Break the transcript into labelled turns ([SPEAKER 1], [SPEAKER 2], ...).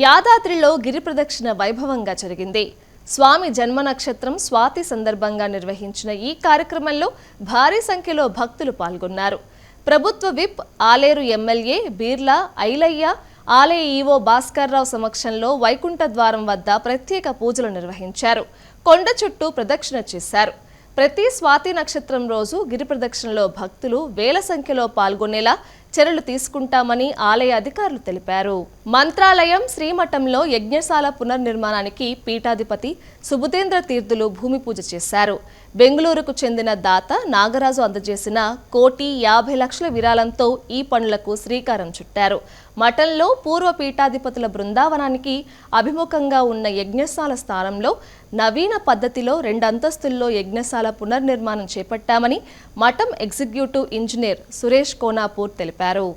[SPEAKER 1] యాదాద్రిలో గిరి ప్రదక్షిణ వైభవంగా జరిగింది. స్వామి జన్మ నక్షత్రం స్వాతి సందర్భంగా నిర్వహించిన ఈ కార్యక్రమంలో భారీ సంఖ్యలో భక్తులు పాల్గొన్నారు. ప్రభుత్వ విప్ ఆలేరు ఎమ్మెల్యే బీర్లా ఐలయ్య ఆలయ ఈవో భాస్కర్రావు సమక్షంలో వైకుంఠ ద్వారం వద్ద ప్రత్యేక పూజలు నిర్వహించారు. కొండ చుట్టూ ప్రదక్షిణ చేశారు. ప్రతి స్వాతి నక్షత్రం రోజు గిరి ప్రదక్షిణలో భక్తులు వేల సంఖ్యలో పాల్గొనేలా చర్యలు తీసుకుంటామని ఆలయ అధికారులు తెలిపారు. మంత్రాలయం శ్రీమఠంలో యజ్ఞశాల పునర్నిర్మాణానికి పీఠాధిపతి సుబుధేంద్ర తీర్థులు భూమి పూజ చేశారు. బెంగళూరుకు చెందిన దాత నాగరాజు అందజేసిన కోటి యాభై లక్షల విరాళంతో ఈ పనులకు శ్రీకారం చుట్టారు. మఠంలో పూర్వ పీఠాధిపతుల బృందావనానికి అభిముఖంగా ఉన్న యజ్ఞశాల స్థానంలో నవీన పద్ధతిలో రెండంతస్తుల్లో యజ్ఞశాల పునర్నిర్మాణం చేపట్టామని మఠం ఎగ్జిక్యూటివ్ ఇంజనీర్ సురేష్ కోనాపూర్ తెలిపారు.